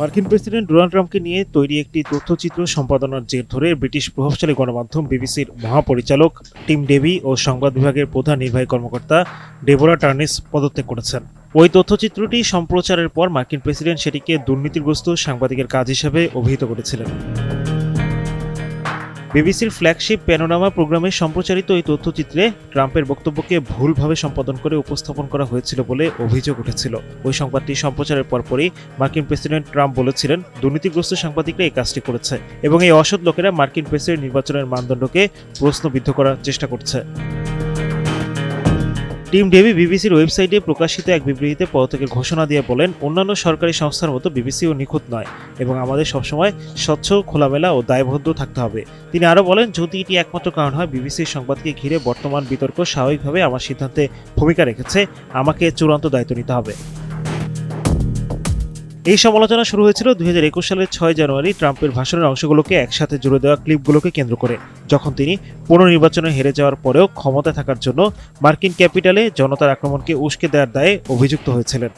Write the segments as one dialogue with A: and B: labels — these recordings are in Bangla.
A: মার্কিন প্রেসিডেন্ট ডোনাল্ড ট্রাম্পকে নিয়ে তৈরি একটি তথ্যচিত্র সম্পাদনার জের ধরে ব্রিটিশ প্রভাবশালী গণমাধ্যম বিবিসির মহাপরিচালক টিম ডেভি ও সংবাদ বিভাগের প্রধান নির্বাহী কর্মকর্তা ডেবোরা টার্নিস পদত্যাগ করেছেন। ওই তথ্যচিত্রটি সম্প্রচারের পর মার্কিন প্রেসিডেন্ট সেটিকে দুর্নীতিগ্রস্ত সাংবাদিকের কাজ হিসাবে অভিহিত করেছিলেন। বিবিসির ফ্ল্যাগশিপ প্যানোরামা প্রোগ্রামে সম্প্রচারিত এই তথ্যচিত্রে ট্রাম্পের বক্তব্যকে ভুলভাবে সম্পাদন করে উপস্থাপন করা হয়েছিল বলে অভিযোগ উঠেছিল। ওই সংবাদটি সম্প্রচারের পরপরই মার্কিন প্রেসিডেন্ট ট্রাম্প বলেছিলেন, দুর্নীতিগ্রস্ত সাংবাদিকরা এই কাজটি করেছে এবং এই অসৎ লোকেরা মার্কিন প্রেসিডেন্ট নির্বাচনের মানদণ্ডকে প্রশ্নবিদ্ধ করার চেষ্টা করছে। টিম ডেভি বিবিসির ওয়েবসাইটে প্রকাশিত এক বিবৃতিতে পদত্যাগের ঘোষণা দিয়ে বলেন, অন্যান্য সরকারি সংস্থার মতো বিবিসিও নিখুঁত নয় এবং আমাদের সবসময় স্বচ্ছ, খোলামেলা ও দায়বদ্ধ থাকতে হবে। তিনি আরও বলেন, যদি এটি একমাত্র কারণ হয় বিবিসির সংবাদকে ঘিরে বর্তমান বিতর্ক স্বাভাবিকভাবে আমার সিদ্ধান্তে ভূমিকা রেখেছে। আমাকে চূড়ান্ত দায়িত্ব নিতে হবে। এই সমালোচনা শুরু হয়েছিল দুই হাজার একুশ সালের ছয় জানুয়ারি ট্রাম্পের ভাষণের অংশগুলোকে একসাথে জুড়ে দেওয়া ক্লিপগুলোকে কেন্দ্র করে। যখন তিনি পুনর্নির্বাচনে হেরে যাওয়ার পরেও ক্ষমতা থাকার জন্য মার্কিন ক্যাপিটালে জনতার আক্রমণকে উস্কে দেওয়ার দায়ে অভিযুক্ত হয়েছিলেন।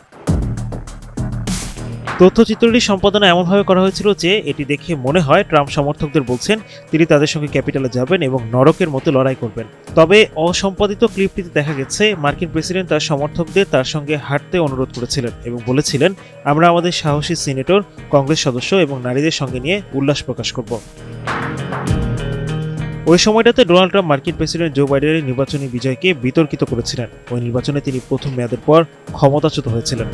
A: তথ্যচিত্রটি সম্পাদনা এমনভাবে করা হয়েছিল যে এটি দেখে মনে হয় ট্রাম্প সমর্থকদের বলছেন, তিনি তাদের সঙ্গে ক্যাপিটালে যাবেন এবং নরকের মতো লড়াই করবেন। তবে অসম্পাদিত ক্লিপটিতে দেখা গেছে, মার্কিন প্রেসিডেন্ট তার সমর্থকদের তার সঙ্গে হাঁটতে অনুরোধ করেছিলেন এবং বলেছিলেন, আমরা আমাদের সাহসী সিনেটর, কংগ্রেস সদস্য এবং নারীদের সঙ্গে নিয়ে উল্লাস প্রকাশ করব। ওই সময়টাতে ডোনাল্ড ট্রাম্প মার্কিন প্রেসিডেন্ট জো বাইডেনের নির্বাচনী বিজয়কে বিতর্কিত করেছিলেন। ওই নির্বাচনে তিনি প্রথম মেয়াদের পর ক্ষমতাচ্যুত হয়েছিলেন।